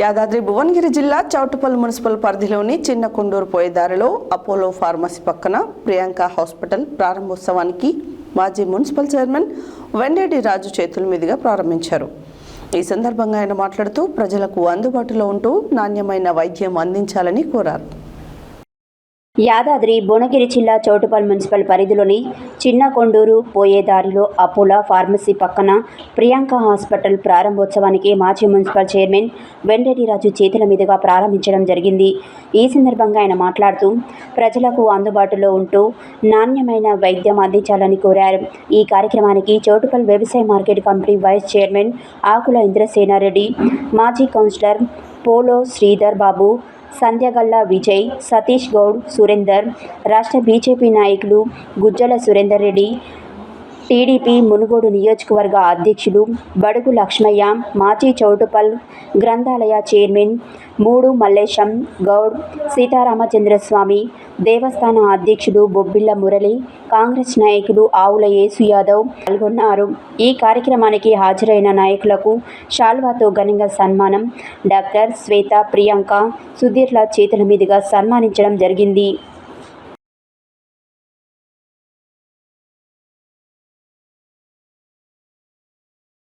యాదాద్రి భువనగిరి జిల్లా చౌటుపల్లి మున్సిపల్ పరిధిలోని చిన్న కొండూరు పోయేదారిలో అపోలో ఫార్మసీ పక్కన ప్రియాంక హాస్పిటల్ ప్రారంభోత్సవానికి మాజీ మున్సిపల్ చైర్మన్ వెండేడి రాజు చేతుల మీదుగా ప్రారంభించారు. ఈ సందర్భంగా ఆయన మాట్లాడుతూ ప్రజలకు అందుబాటులో ఉంటూ నాణ్యమైన వైద్యం అందించాలని కోరారు. యాదాద్రి భువనగిరి జిల్లా చౌటుపల్ మున్సిపల్ పరిధిలోని చిన్న కొండూరు పోయే దారిలో అపోలో ఫార్మసీ పక్కన ప్రియాంక హాస్పిటల్ ప్రారంభోత్సవానికి మాజీ మున్సిపల్ చైర్మన్ వెంకటరాజు చేతుల మీదుగా ప్రారంభించడం జరిగింది. ఈ సందర్భంగా ఆయన మాట్లాడుతూ ప్రజలకు అందుబాటులో ఉంటూ నాణ్యమైన వైద్యం అందించాలని కోరారు. ఈ కార్యక్రమానికి చౌటుపల్ వ్యవసాయ market committee vice chairman Akula Indrasenareddy మాజీ కౌన్సిలర్ పోలో శ్రీధర్ బాబు సంధ్యగల్లా విజయ్ సతీష్ గౌడ్ సురేందర్ రాష్ట్ర బీజేపీ నాయకులు గుజ్జల సురేందర్ రెడ్డి టీడీపీ మునుగోడు నియోజకవర్గ అధ్యక్షులు బడుగు లక్ష్మయ్య మాజీ చౌటుపల్ గ్రంథాలయ చైర్మన్ మూడు మల్లేశం గౌడ్ సీతారామచంద్రస్వామి దేవస్థాన అధ్యక్షుడు బొబ్బిళ్ళ మురళి కాంగ్రెస్ నాయకులు ఆవుల యేసు యాదవ్ పాల్గొన్నారు. ఈ కార్యక్రమానికి హాజరైన నాయకులకు షాల్వాతో ఘనంగా సన్మానం. డాక్టర్ శ్వేత ప్రియాంక సుధీర్ల చేతుల మీదుగా సన్మానించడం జరిగింది.